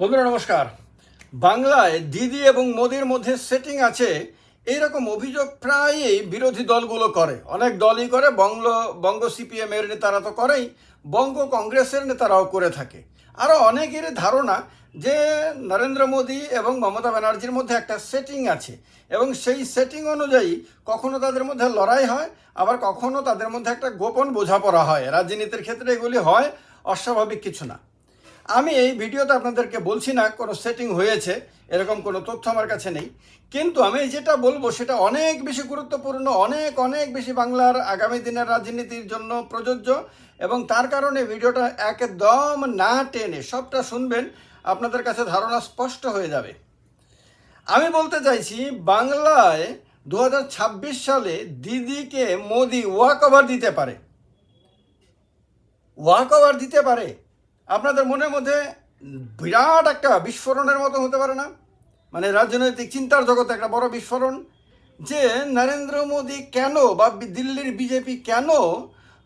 বন্ধুরা, নমস্কার। বাংলায় দিদি এবং মোদির মধ্যে সেটিং আছে এইরকম অভিযোগ প্রায়ই বিরোধী দলগুলো করে। অনেক দলই করে, বঙ্গ বঙ্গ সিপিএম এর নেতারা তো করেই, বঙ্গ কংগ্রেসের নেতারাও করে থাকে। আরও অনেকেরই ধারণা যে নরেন্দ্র মোদী এবং মমতা ব্যানার্জির মধ্যে একটা সেটিং আছে, এবং সেই সেটিং অনুযায়ী কখনো তাদের মধ্যে লড়াই হয়, আবার কখনো তাদের মধ্যে একটা গোপন বোঝাপড়া হয়। রাজনীতির ক্ষেত্রে এগুলি হয়, অস্বাভাবিক কিছু না। আমি এই ভিডিওতে আপনাদেরকে বলছি না, কোনো সেটিং হয়েছে, এরকম কোনো তথ্য আমার কাছে নেই। কিন্তু আমি যেটা বলব, সেটা অনেক বেশি গুরুত্বপূর্ণ, অনেক অনেক বেশি বাংলার আগামী দিনের রাজনীতির জন্য প্রযোজ্য এবং তার কারণে ভিডিওটা একদম না টেনে সবটা শুনবেন, আপনাদের কাছে ধারণা স্পষ্ট হয়ে যাবে। আমি বলতে চাইছি, বাংলায় দু হাজার ছাব্বিশ সালে দিদিকে মোদি ওয়াক ওভার দিতে পারে। ওয়াক ওভার দিতে পারে? আপনাদের মনের মধ্যে বিরাট একটা বিস্ফোরণের মতো হতে পারে না? মানে রাজনৈতিক চিন্তার জগতে একটা বড় বিস্ফোরণ যে নরেন্দ্র মোদী কেন বা দিল্লির বিজেপি কেন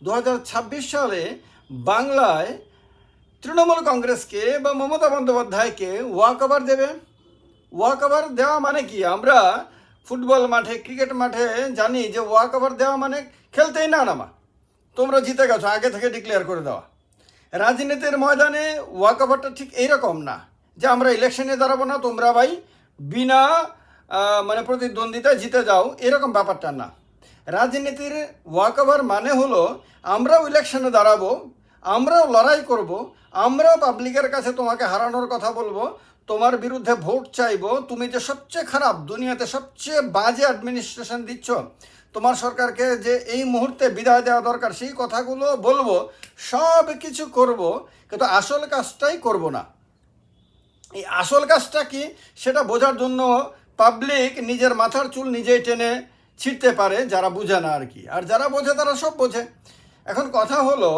দু হাজার ছাব্বিশ সালে বাংলায় তৃণমূল কংগ্রেসকে বা মমতা বন্দ্যোপাধ্যায়কে ওয়াক ওভার দেবে? ওয়াক ওভার দেওয়া মানে কি? আমরা ফুটবল মাঠে, ক্রিকেট মাঠে জানি যে ওয়াক ওভার দেওয়া মানে খেলতেই না নামা। তোমরা জিতে গেছো, আগে থেকে ডিক্লেয়ার করে দেওয়া। রাজনীতির ময়দানে ওয়াক ওভারটা ঠিক এইরকম না যে আমরা ইলেকশনে দাঁড়াবো না, তোমরা ভাই বিনা মানে প্রতিদ্বন্দ্বিতায় জিতে যাও, এরকম ব্যাপারটা না। রাজনীতির ওয়াক ওভার মানে হলো আমরাও ইলেকশনে দাঁড়াবো, আমরাও লড়াই করব, আমরাও পাবলিকের কাছে তোমাকে হারানোর কথা বলব, তোমার বিরুদ্ধে ভোট চাইব, তুমি যে সবচেয়ে খারাপ, দুনিয়াতে সবচেয়ে বাজে অ্যাডমিনিস্ট্রেশন দিচ্ছ তোমার সরকারকে যে এই মুহূর্তে বিদায় দেওয়া দরকার, সেই কথাগুলো বলব, সব কিছু করব, কিন্তু আসল কাজটাই করব না। এই আসল কাজটা কি, সেটা বোঝার জন্য পাবলিক নিজের মাথার চুল নিজেই টেনে ছিঁড়তে পারে, যারা বুঝে না আর কি। আর যারা বোঝে, তারা সব বোঝে। এখন কথা হলো,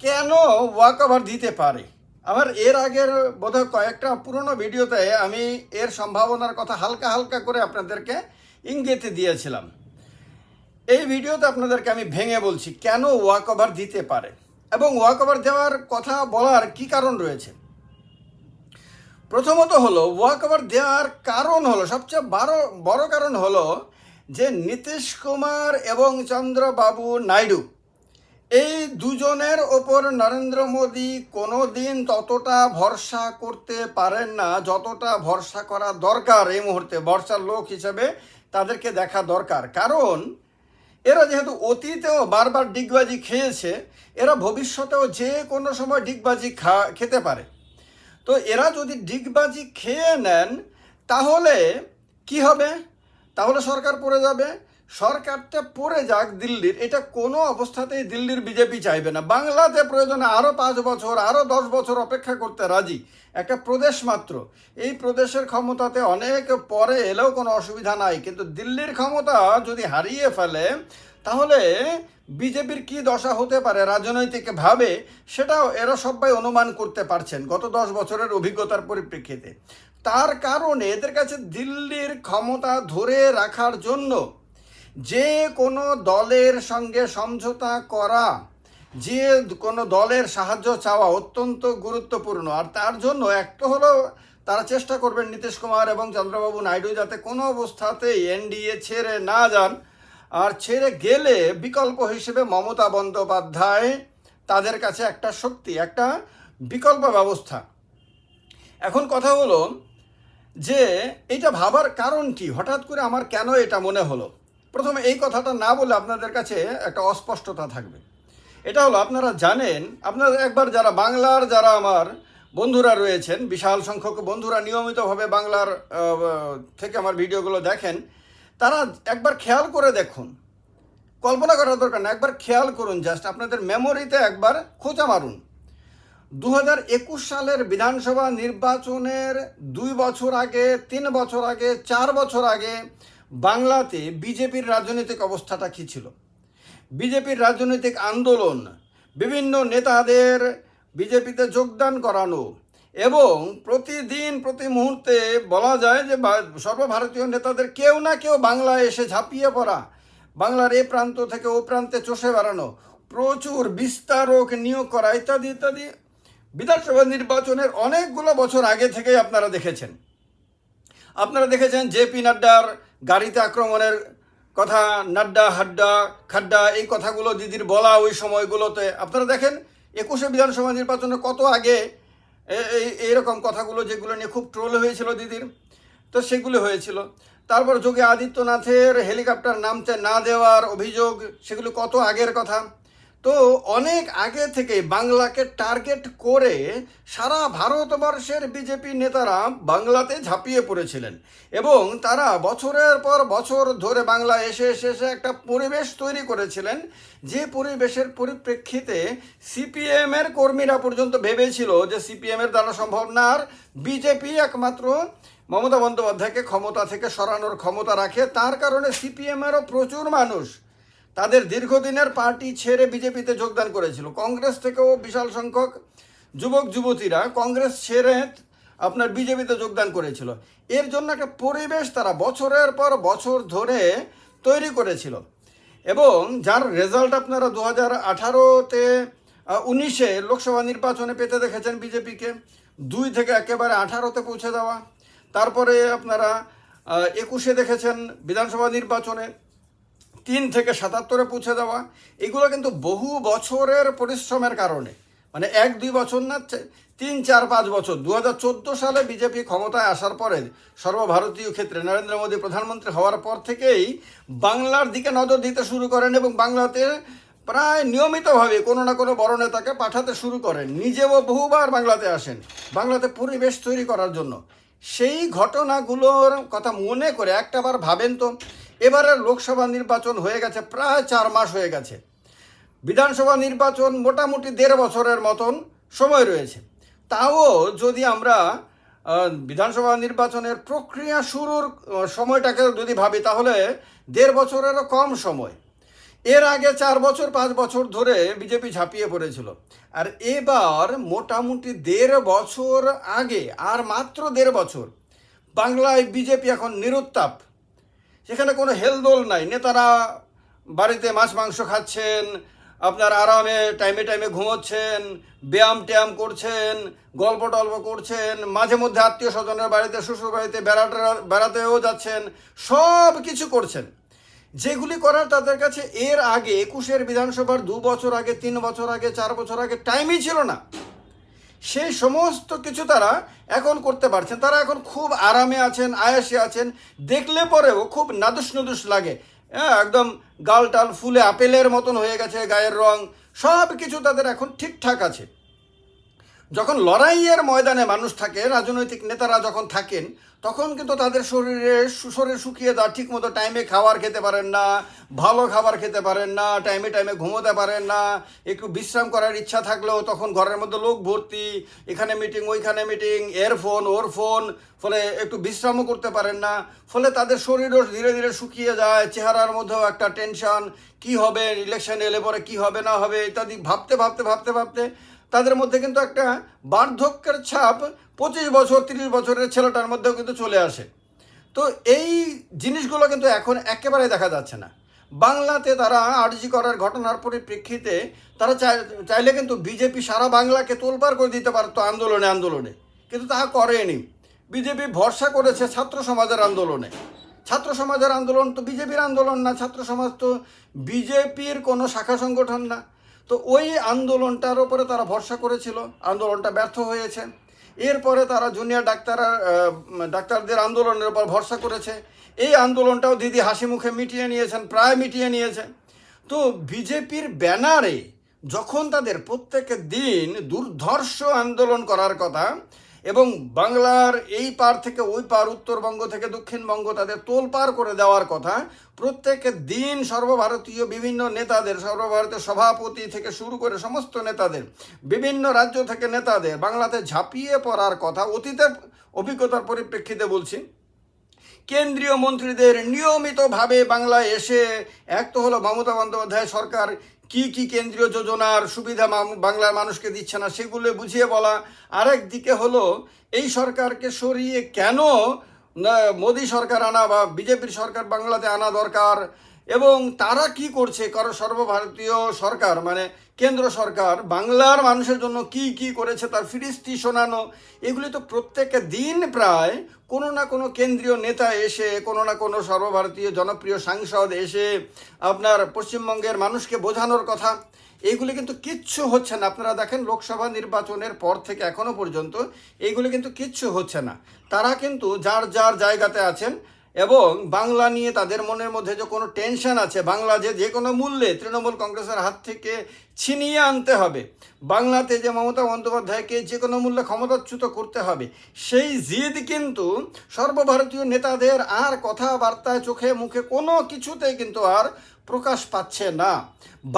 কেন ওয়াক ওভার দিতে পারে? আমার এর আগের বোধহয় কয়েকটা পুরনো ভিডিওতে আমি এর সম্ভাবনার কথা হালকা হালকা করে আপনাদেরকে ইঙ্গিত দিয়েছিলাম। এই ভিডিওতে আপনাদেরকে আমি ভেঙে বলছি, কেন ওয়াক ওভার দিতে পারে? এবং ওয়াক ওভার দেওয়ার কথা বলার কি কারণ রয়েছে? প্রথমত হলো ওয়াক ওভার দেওয়ার কারণ হলো, সবচেয়ে বড় বড় কারণ হলো যে নীতিশ কুমার এবং চন্দ্রবাবু নাইডু, এই দুজনের ওপর নরেন্দ্র মোদী কোনো দিন ততটা ভরসা করতে পারেন না, যতটা ভরসা করা দরকার এই মুহূর্তে। ভরসার লোক হিসেবে তাদেরকে দেখা দরকার। কারণ এরা যেহেতু অতীতেও বারবার ডিগবাজি খেয়েছে, এরা ভবিষ্যতেও যে কোনো সময় ডিগবাজি খা, খেতে পারে। তো এরা যদি ডিগবাজি খেয়ে নেন, তাহলে কি হবে? তাহলে সরকার পড়ে যাবে সরকারটা পড়ে যাক দিল্লির। এটা কোনো অবস্থাতেই দিল্লির বিজেপি চাইবে না। বাংলাতে প্রয়োজনে আরও পাঁচ বছর আরও দশ বছর অপেক্ষা করতে রাজি। একটা প্রদেশ মাত্র। এই প্রদেশের ক্ষমতাতে অনেক পরে এলেও কোনো অসুবিধা নাই। কিন্তু দিল্লির ক্ষমতা যদি হারিয়ে ফেলে, তাহলে বিজেপির কি দশা হতে পারে রাজনৈতিকভাবে, সেটাও এরা সবাই অনুমান করতে পারছেন গত দশ বছরের অভিজ্ঞতার পরিপ্রেক্ষিতে। তার কারণে এদের কাছে দিল্লির ক্ষমতা ধরে রাখার জন্য যে কোনো দলের সঙ্গে সমঝোতা করা, যে কোনো দলের সাহায্য চাওয়া অত্যন্ত গুরুত্বপূর্ণ। আর তার জন্য একটা হলো তারা চেষ্টা করবেন নীতিশ কুমার এবং চন্দ্রবাবু নাইডু যাতে কোনো অবস্থাতেই এনডিএ ছেড়ে না যান। আর ছেড়ে গেলে বিকল্প হিসেবে মমতা বন্দ্যোপাধ্যায় তাদের কাছে একটা শক্তি, একটা বিকল্প ব্যবস্থা। এখন কথা হলো যে এটা ভাবার কারণ কি? হঠাৎ করে আমার কেন এটা মনে হলো? প্রথমে এই কথাটা না বলে আপনাদের কাছে একটা অস্পষ্টতা থাকবে। এটা হলো, আপনারা জানেন, আপনারা একবার যারা বাংলার, যারা আমার বন্ধুরা রয়েছেন, বিশাল সংখ্যক বন্ধুরা নিয়মিতভাবে বাংলার থেকে আমার ভিডিওগুলো দেখেন, তারা একবার খেয়াল করে দেখুন। কল্পনা করার দরকার না একবার খেয়াল করুন জাস্ট, আপনাদের মেমোরিতে একবার খোঁচা মারুন। দু সালের বিধানসভা নির্বাচনের দুই বছর আগে, তিন বছর আগে, চার বছর আগে বাংলাতে বিজেপির রাজনৈতিক অবস্থাটা কী ছিল? বিজেপির রাজনৈতিক আন্দোলন, বিভিন্ন নেতাদের বিজেপিতে যোগদান করানো এবং প্রতিদিন, প্রতি মুহূর্তে বলা যায় যে সর্বভারতীয় নেতাদের কেউ না কেউ বাংলায় এসে ঝাঁপিয়ে পড়া, বাংলার এ প্রান্ত থেকে ও প্রান্তে চষে বেড়ানো, প্রচুর বিস্তারক নিয়োগ করা ইত্যাদি ইত্যাদি। বিধানসভা নির্বাচনের অনেকগুলো বছর আগে থেকেই আপনারা দেখেছেন। আপনারা দেখেছেন জেপি নাড্ডার গাড়িতে আক্রমণের কথা, নাড্ডা, হাড্ডা, খাড্ডা, এই কথাগুলো দিদির বলা ওই সময়গুলোতে। আপনারা দেখেন, একুশে বিধানসভা নির্বাচনে কত আগে এই এইরকম কথাগুলো যেগুলো নিয়ে খুব ট্রোল হয়েছিল দিদির, তো সেগুলো হয়েছিল। তারপর যোগী আদিত্যনাথের হেলিকপ্টার নামতে না দেওয়ার অভিযোগ, সেগুলো কত আগের কথা? তো অনেক আগে থেকে বাংলাকে টার্গেট করে সারা ভারতবর্ষের বিজেপি নেতারা বাংলাতে ঝাঁপিয়ে পড়েছিলেন। এবং তারা বছরের পর বছর ধরে বাংলা এসে এসে এসে একটা পরিবেশ তৈরি করেছিলেন, যে পরিবেশের পরিপ্রেক্ষিতে সিপিএমের কর্মীরা পর্যন্ত ভেবেছিল যে সিপিএমের দ্বারা সম্ভব না। আর বিজেপি একমাত্র মমতা বন্দ্যোপাধ্যায়কে ক্ষমতা থেকে সরানোর ক্ষমতা রাখে। তার কারণে সিপিএমেরও প্রচুর মানুষ তাদের দীর্ঘদিনের পার্টি ছেড়ে বিজেপিতে যোগদান করেছিল। কংগ্রেস থেকেও বিশাল সংখ্যক যুবক, যুবতীরা কংগ্রেস ছেড়ে আপনার বিজেপিতে যোগদান করেছিল। এর জন্য একটা পরিবেশ তারা বছরের পর বছর ধরে তৈরি করেছিল। এবং যার রেজাল্ট আপনারা দু হাজার আঠারোতে উনিশে লোকসভা নির্বাচনে পেতে দেখেছেন বিজেপিকে। দুই থেকে একেবারে আঠারোতে পৌঁছে দেওয়া। তারপরে আপনারা একুশে দেখেছেন বিধানসভা নির্বাচনে। তিন থেকে সাতাত্তরে পৌঁছে দেওয়া, এগুলো কিন্তু বহু বছরের পরিশ্রমের কারণে। মানে এক, দুই বছর না তিন, চার, পাঁচ বছর। দু হাজার চোদ্দ সালে বিজেপি ক্ষমতায় আসার পরে সর্বভারতীয় ক্ষেত্রে নরেন্দ্র মোদী প্রধানমন্ত্রী হওয়ার পর থেকেই বাংলার দিকে নজর দিতে শুরু করেন এবং বাংলাতে প্রায় নিয়মিতভাবে কোনো না কোনো বড় নেতাকে পাঠাতে শুরু করেন। নিজেও বহুবার বাংলাতে আসেন। বাংলাতে পরিবেশ তৈরি করার জন্য। সেই ঘটনাগুলোর কথা মনে করে একটাবার ভাবেন তো এবারের লোকসভা নির্বাচন হয়ে গেছে প্রায় চার মাস হয়ে গেছে। বিধানসভা নির্বাচন মোটামুটি দেড় বছরের মতন সময় রয়েছে। তাও যদি আমরা বিধানসভা নির্বাচনের প্রক্রিয়া শুরুর সময়টাকে যদি ভাবি, তাহলে দেড় বছরেরও কম সময়। এর আগে চার বছর, পাঁচ বছর ধরে বিজেপি ঝাঁপিয়ে পড়েছিল। আর এবার মোটামুটি দেড় বছর আগে, আর মাত্র দেড় বছর, বাংলায় বিজেপি এখন নিরুত্তাপ। সেখানে কোনো হেলদোল নাই। নেতারা বাড়িতে মাছ, মাংস খাচ্ছেন, আপনার আরামে, টাইমে টাইমে ঘুমোচ্ছেন, ব্যায়াম, ট্যায়াম করছেন, গল্প, টল্প করছেন, মাঝে মধ্যে আত্মীয় স্বজনের বাড়িতে, শ্বশুর বাড়িতে বেড়াতে বেড়াতেও যাচ্ছেন, সব কিছু করছেন। যেগুলি করার তাদের কাছে এর আগে একুশের বিধানসভার দু বছর আগে, তিন বছর আগে, চার বছর আগে টাইমই ছিল না। সেই সমস্ত কিছু তারা এখন করতে পারছেন তারা এখন খুব আরামে আছেন, আয়াসে আছেন। দেখলে পরেও খুব নাদুস নুদুস লাগে। হ্যাঁ একদম গাল টাল ফুলে আপেলের মতন হয়ে গেছে, গায়ের রং, সব কিছু তাদের এখন ঠিকঠাক আছে। যখন লড়াইয়ের ময়দানে মানুষ থাকে, রাজনৈতিক নেতারা যখন থাকেন তখন কিন্তু তাদের শরীরে শরীর শুকিয়ে দেওয়া ঠিক মতো টাইমে খাবার খেতে পারেন না, ভালো খাবার খেতে পারেন না টাইমে টাইমে ঘুমোতে পারেন না, একটু বিশ্রাম করার ইচ্ছা থাকলেও তখন ঘরের মধ্যে লোক ভর্তি, এখানে মিটিং ওইখানে মিটিং এর ফোন ওর ফোন ফলে একটু বিশ্রামও করতে পারেন না, ফলে তাদের শরীরও ধীরে ধীরে শুকিয়ে যায়, চেহারার মধ্যেও একটা টেনশন কি হবে ইলেকশন এলে পরে কি হবে, না হবে, ইত্যাদি ভাবতে ভাবতে ভাবতে ভাবতে তাদের মধ্যে কিন্তু একটা বার্ধক্যের ছাপ পঁচিশ বছর, তিরিশ বছরের ছেলেটার মধ্যেও কিন্তু চলে আসে। তো এই জিনিসগুলো কিন্তু এখন একেবারে দেখা যাচ্ছে না। বাংলাতে তারা আরজি করার ঘটনার পরিপ্রেক্ষিতে তারা চাই- চাইলে কিন্তু বিজেপি সারা বাংলাকে তোলপাড় করে দিতে পারতো আন্দোলনে আন্দোলনে। কিন্তু তা করেনি। বিজেপি ভরসা করেছে ছাত্র সমাজের আন্দোলনে। ছাত্র সমাজের আন্দোলন তো বিজেপির আন্দোলন না, ছাত্র সমাজ তো বিজেপির কোনো শাখা সংগঠন না। তো ওই আন্দোলনটার ওপরে তারা ভরসা করেছিল, আন্দোলনটা ব্যর্থ হয়েছে। এরপরে তারা জুনিয়র ডাক্তার ডাক্তারদের আন্দোলনের ওপর ভরসা করেছে। এই আন্দোলনটাও দিদি হাসি মুখে মিটিয়ে নিয়েছেন, প্রায় মিটিয়ে নিয়েছে। তো বিজেপির ব্যানারে যখন তাদের প্রত্যেকের দিন দুর্ধর্ষ আন্দোলন করার কথা এবং বাংলার এই পার থেকে ওই পার, উত্তরবঙ্গ থেকে দক্ষিণবঙ্গ তাদের তোলপার করে দেওয়ার কথা। প্রত্যেকের দিন সর্বভারতীয় বিভিন্ন নেতাদের, সর্বভারতীয় সভাপতি থেকে শুরু করে সমস্ত নেতাদের, বিভিন্ন রাজ্য থেকে নেতাদের বাংলাতে ঝাঁপিয়ে পড়ার কথা অতীতের অভিজ্ঞতার পরিপ্রেক্ষিতে বলছি। কেন্দ্রীয় মন্ত্রীদের নিয়মিতভাবে বাংলায় এসে, এক তো হলো মমতা বন্দ্যোপাধ্যায় সরকার কি কি কেন্দ্রীয় যোজনার সুবিধা বাংলার মানুষকে দিচ্ছে না সেগুলো বুঝিয়ে বলা আরেক দিকে হলো, এই সরকারকে সরিয়ে কেন মোদী সরকার আনা বা বিজেপির সরকার বাংলাতে আনা দরকার এবং তারা কি করছে, কারও সর্বভারতীয় সরকার মানে কেন্দ্র সরকার, বাংলার মানুষের জন্য কি কি করেছে, তার ফিরিস্তি শোনানো, এগুলি তো প্রত্যেক দিন প্রায় কোনো না কোনো কেন্দ্রীয় নেতা এসে, কোনো না কোনো সর্বভারতীয় জনপ্রিয় সাংসদ এসে আপনার পশ্চিমবঙ্গের মানুষকে বোঝানোর কথা। এইগুলি কিন্তু কিচ্ছু হচ্ছে না। আপনারা দেখেন লোকসভা নির্বাচনের পর থেকে এখনও পর্যন্ত এইগুলি কিন্তু কিচ্ছু হচ্ছে না। তারা কিন্তু যার যার জায়গাতে আছেন এবং বাংলা নিয়ে তাদের মনের মধ্যে যে কোনো টেনশন আছে, বাংলা যে যে কোনো মূল্যে তৃণমূল কংগ্রেসের হাত থেকে ছিনিয়ে আনতে হবে। বাংলাতে যে মমতা বন্দ্যোপাধ্যায়কে যে কোনো মূল্যে ক্ষমতাচ্যুত করতে হবে, সেই জিদ কিন্তু সর্বভারতীয় নেতাদের আর কথাবার্তায় চোখে মুখে কোনো কিছুতেই কিন্তু আর প্রকাশ পাচ্ছে না।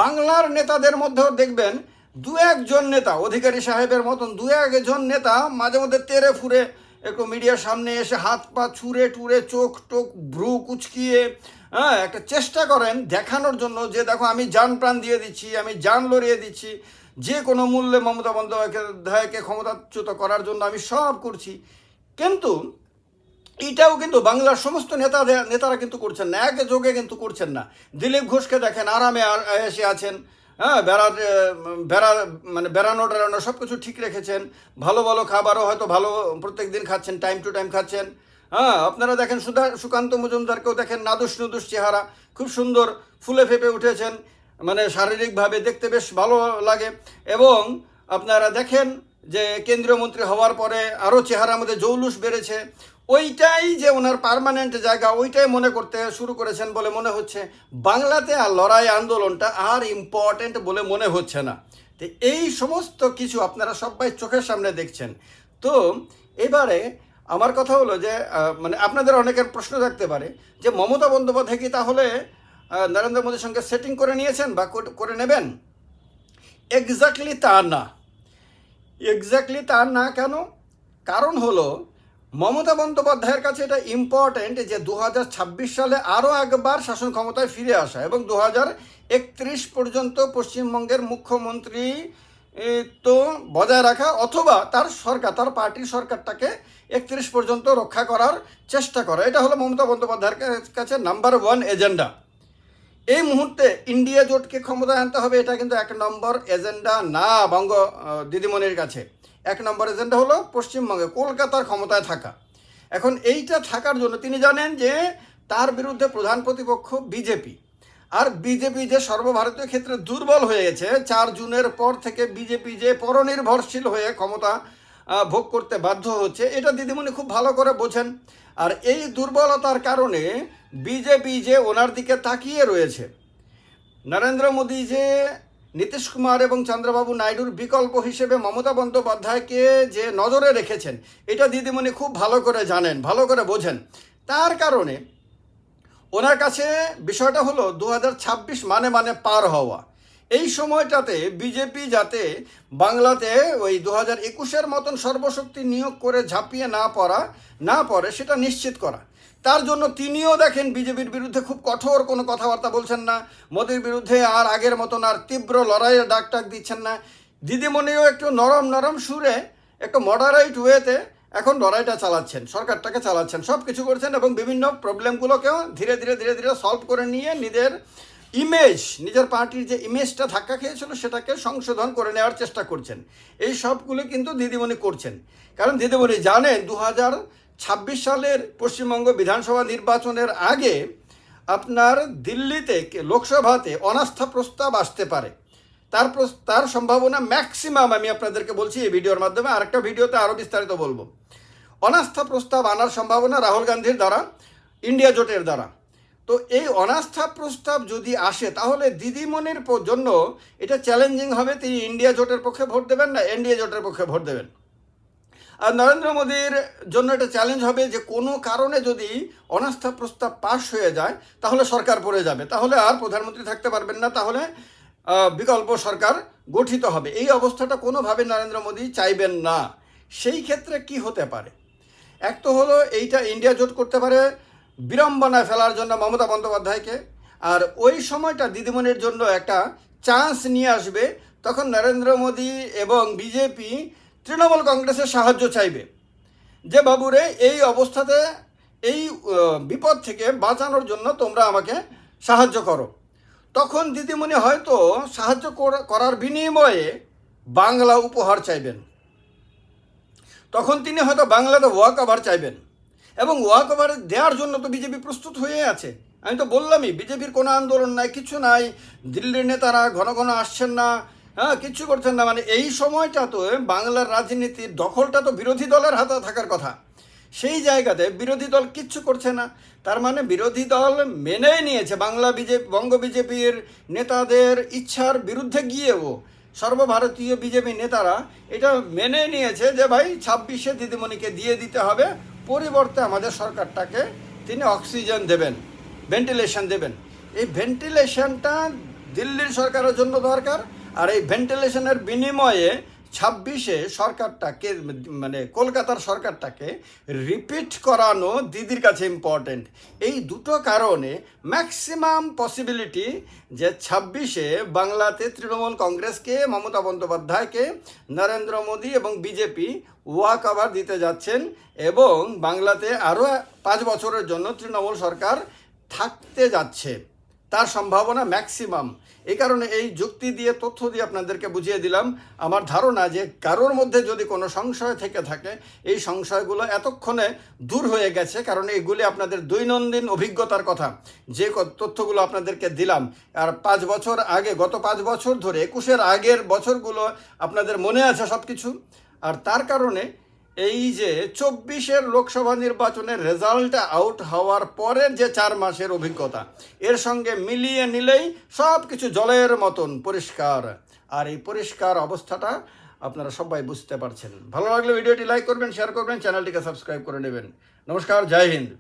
বাংলার নেতাদের মধ্যেও দেখবেন দু একজন নেতা, অধিকারী সাহেবের মতন দু একজন নেতা মাঝে মধ্যে তেরে ফুরে একটু মিডিয়ার সামনে এসে হাত পা ছুঁড়ে টুরে চোখ টোক ভ্রু কুচকিয়ে হ্যাঁ একটা চেষ্টা করেন দেখানোর জন্য যে, দেখো, আমি যান প্রাণ দিয়ে দিচ্ছি, আমি যান লড়িয়ে দিচ্ছি। যে কোনো মূল্যে মমতা বন্দ্যোপাধ্যায়কে ক্ষমতাচ্যুত করার জন্য আমি সব করছি। কিন্তু এটাও কিন্তু বাংলার সমস্ত নেতা নেতারা কিন্তু করছেন না, এক যোগে কিন্তু করছেন না। দিলীপ ঘোষকে দেখেন, আরামে এসে আছেন। হ্যাঁ বেড়া বেড়া মানে বেড়ানো টেড়ানো সব কিছু ঠিক রেখেছেন। ভালো ভালো খাবারও হয়তো ভালো প্রত্যেক দিন খাচ্ছেন টাইম টু টাইম খাচ্ছেন। হ্যাঁ আপনারা দেখেন সুধা, সুকান্ত মজুমদারকেও দেখেন নাদুস নুদুস চেহারা, খুব সুন্দর ফুলে ফেপে উঠেছেন মানে শারীরিকভাবে দেখতে বেশ ভালো লাগে। এবং আপনারা দেখেন যে কেন্দ্রীয় মন্ত্রী হওয়ার পরে আরও চেহারার মধ্যে জৌলুস বেড়েছে। ওইটাই যে ওনার পার্মানেন্ট জায়গা, ওইটাই মনে করতে শুরু করেছেন বলে মনে হচ্ছে। বাংলাতে আর লড়াই আন্দোলনটা আর ইম্পর্টেন্ট বলে মনে হচ্ছে না। তো এই সমস্ত কিছু আপনারা সবাই চোখের সামনে দেখছেন। তো এবারে আমার কথা হলো যে মানে আপনাদের অনেকের প্রশ্ন থাকতে পারে যে, মমতা বন্দ্যোপাধ্যায় কি তাহলে নরেন্দ্র মোদীর সঙ্গে সেটিং করে নিয়েছেন বা কর- নেবেন? এক্স্যাক্টলি তা না। এক্স্যাক্টলি তা না কেন? কারণ হলো মমতা বন্দ্যোপাধ্যায়ের কাছে এটা ইম্পর্ট্যান্ট যে দু হাজার ছাব্বিশ সালে আরও একবার শাসন ক্ষমতায় ফিরে আসা এবং দু একত্রিশ পর্যন্ত পশ্চিমবঙ্গের মুখ্যমন্ত্রী তো বজায় রাখা অথবা তার সরকার, তার পার্টির সরকারটাকে একত্রিশ পর্যন্ত রক্ষা করার চেষ্টা করা। এটা হলো মমতা বন্দ্যোপাধ্যায়ের কাছে নাম্বার ওয়ান এজেন্ডা এই মুহূর্তে ইন্ডিয়া জোটকে ক্ষমতায় আনতে হবে, এটা কিন্তু এক নম্বর এজেন্ডা না, বঙ্গ দিদিমণির কাছে। এক নম্বর এজেন্ডা হলো পশ্চিমবঙ্গে, কলকাতার ক্ষমতায় থাকা। এখন এইটা থাকার জন্য তিনি জানেন যে তার বিরুদ্ধে প্রধান প্রতিপক্ষ বিজেপি। আর বিজেপি যে সর্বভারতীয় ক্ষেত্রে দুর্বল হয়ে গেছে, চার জুনের পর থেকে বিজেপি যে পরনির্ভরশীল হয়ে ক্ষমতা ভোগ করতে বাধ্য হচ্ছে, এটা দিদিমণি খুব ভালো করে বোঝেন। আর এই দুর্বলতার কারণে বিজেপি যে ওনার দিকে তাকিয়ে রয়েছে, নরেন্দ্র মোদী যে নীতিশ কুমার এবং চন্দ্রবাবু নাইডুর বিকল্প হিসেবে মমতা বন্দ্যোপাধ্যায়কে যে নজরে রেখেছেন, এটা দিদিমণি খুব ভালো করে জানেন, ভালো করে বোঝেন। তার কারণে ওনার কাছে বিষয়টা হলো দু হাজার ছাব্বিশ মানে মানে পার হওয়া। এই সময়টাতে বিজেপি যাতে বাংলাতে ওই দু হাজার একুশের মতন সর্বশক্তি নিয়োগ করে ঝাঁপিয়ে না পড়া, না পড়ে, সেটা নিশ্চিত করা। তার জন্য তিনিও দেখেন বিজেপির বিরুদ্ধে খুব কঠোর কোনো কথাবার্তা বলছেন না। মোদির বিরুদ্ধে আর আগের মতন আর তীব্র লড়াইয়ের ডাক টাক দিচ্ছেন না। দিদিমণিও একটু নরম নরম সুরে, একটু মডারেট ওয়েতে এখন লড়াইটা চালাচ্ছেন, সরকারটাকে চালাচ্ছেন সব কিছু করছেন এবং বিভিন্ন প্রবলেমগুলোকেও ধীরে ধীরে ধীরে ধীরে সলভ করে নিয়ে নিজের ইমেজ নিজের পার্টির যে ইমেজটা ধাক্কা খেয়েছিল সেটাকে সংশোধন করে নেওয়ার চেষ্টা করছেন। এই সবগুলো কিন্তু দিদিমণি করছেন। কারণ দিদিমণি জানেন দু হাজার ছাব্বিশ সালের পশ্চিমবঙ্গ বিধানসভা নির্বাচনের আগে আপনার দিল্লিতে লোকসভাতে অনাস্থা প্রস্তাব আসতে পারে। তার তার সম্ভাবনা ম্যাক্সিমাম আমি আপনাদেরকে বলছি এই ভিডিওর মাধ্যমে। আরেকটা ভিডিওতে আরও বিস্তারিত বলব। অনাস্থা প্রস্তাব আনার সম্ভাবনা রাহুল গান্ধীর দ্বারা, ইন্ডিয়া জোটের দ্বারা। তো এই অনাস্থা প্রস্তাব যদি আসে, তাহলে দিদিমণির জন্য এটা চ্যালেঞ্জিং হবে। তিনি ইন্ডিয়া জোটের পক্ষে ভোট দেবেন না, এনডিএ জোটের পক্ষে ভোট দেবেন। নরেন্দ্র মোদীর জন্য এটা চ্যালেঞ্জ হবে যে কোনো কারণে যদি অনাস্থা প্রস্তাব পাশ হয়ে যায়, তাহলে সরকার পড়ে যাবে। তাহলে আর প্রধানমন্ত্রী থাকতে পারবেন না, তাহলে বিকল্প সরকার গঠিত হবে। এই অবস্থাটা কোনোভাবে নরেন্দ্র মোদী চাইবেন না। সেই ক্ষেত্রে কি হতে পারে? এক তো হলো এইটা ইন্ডিয়া জোট করতে পারে, বিড়ম্বনায় ফেলার জন্য মমতা বন্দ্যোপাধ্যায়কে। আর ওই সময়টা দিদিমণির জন্য একটা চান্স নিয়ে আসবে, তখন নরেন্দ্র মোদী এবং বিজেপি তৃণমূল কংগ্রেসের সাহায্য চাইবে। যে বাবুরে এই অবস্থাতে, এই বিপদ থেকে বাঁচানোর জন্য তোমরা আমাকে সাহায্য করো। তখন দিদিমণি হয়তো সাহায্য করা- করার বিনিময়ে বাংলা উপহার চাইবেন। তখন তিনি হয়তো বাংলাতে ওয়াক ওভার চাইবেন। এবং ওয়াক ওভার দেওয়ার জন্য তো বিজেপি প্রস্তুত হয়ে আছে। আমি তো বললামই, বিজেপির কোনো আন্দোলন নাই, কিছু নাই। দিল্লির নেতারা ঘন ঘন আসছেন না। হ্যাঁ কিচ্ছু করছেন না। মানে এই সময়টা তো বাংলার রাজনীতির দখলটা তো বিরোধী দলের হাতে থাকার কথা। সেই জায়গাতে বিরোধী দল কিচ্ছু করছে না। তার মানে বিরোধী দল মেনে নিয়েছে। বাংলা বিজেপি, বঙ্গ বিজেপির নেতাদের ইচ্ছার বিরুদ্ধে গিয়েও সর্বভারতীয় বিজেপি নেতারা এটা মেনে নিয়েছে যে, ভাই, ছাব্বিশে দিদিমণিকে দিয়ে দিতে হবে। পরিবর্তে আমাদের সরকারটাকে তিনি অক্সিজেন দেবেন, ভেন্টিলেশন দেবেন। এই ভেন্টিলেশনটা দিল্লির সরকারের জন্য দরকার। আর এই ভেন্টিলেশনের বিনিময়ে ছাব্বিশে সরকারটাকে মানে কলকাতার সরকারটাকে রিপিট করানো দিদির কাছে ইম্পর্টেন্ট এই দুটো কারণে ম্যাক্সিমাম পসিবিলিটি যে ছাব্বিশে বাংলাতে তৃণমূল কংগ্রেসকে, মমতা বন্দ্যোপাধ্যায়কে, নরেন্দ্র মোদী এবং বিজেপি ওয়াক ওভার দিতে যাচ্ছেন এবং বাংলাতে আরও পাঁচ বছরের জন্য তৃণমূল সরকার থাকতে যাচ্ছে। তার সম্ভাবনা ম্যাক্সিমাম এই কারণে এই যুক্তি দিয়ে, তথ্য দিয়ে আপনাদেরকে বুঝিয়ে দিলাম। আমার ধারণা যে কারোর মধ্যে যদি কোনো সংশয় থেকে থাকে, এই সংশয়গুলো এতক্ষণে দূর হয়ে গেছে, কারণ এইগুলি আপনাদের দৈনন্দিন অভিজ্ঞতার কথা। যে তথ্যগুলো আপনাদেরকে দিলাম, আর পাঁচ বছর আগে, গত পাঁচ বছর ধরে, একুশের আগের বছরগুলো আপনাদের মনে আছে সব কিছু আর তার কারণে এই যে চব্বিশের লোকসভা নির্বাচনের রেজাল্ট আউট হওয়ার পরের যে চার মাসের অভিজ্ঞতা, এর সঙ্গে মিলিয়ে নিলেই সব কিছু জলের মতন পরিষ্কার। আর এই পরিষ্কার অবস্থাটা আপনারা সবাই বুঝতে পারছেন। ভালো লাগলে ভিডিওটি লাইক করবেন শেয়ার করবেন চ্যানেলটিকে সাবস্ক্রাইব করে নেবেন। নমস্কার, জয় হিন্দ।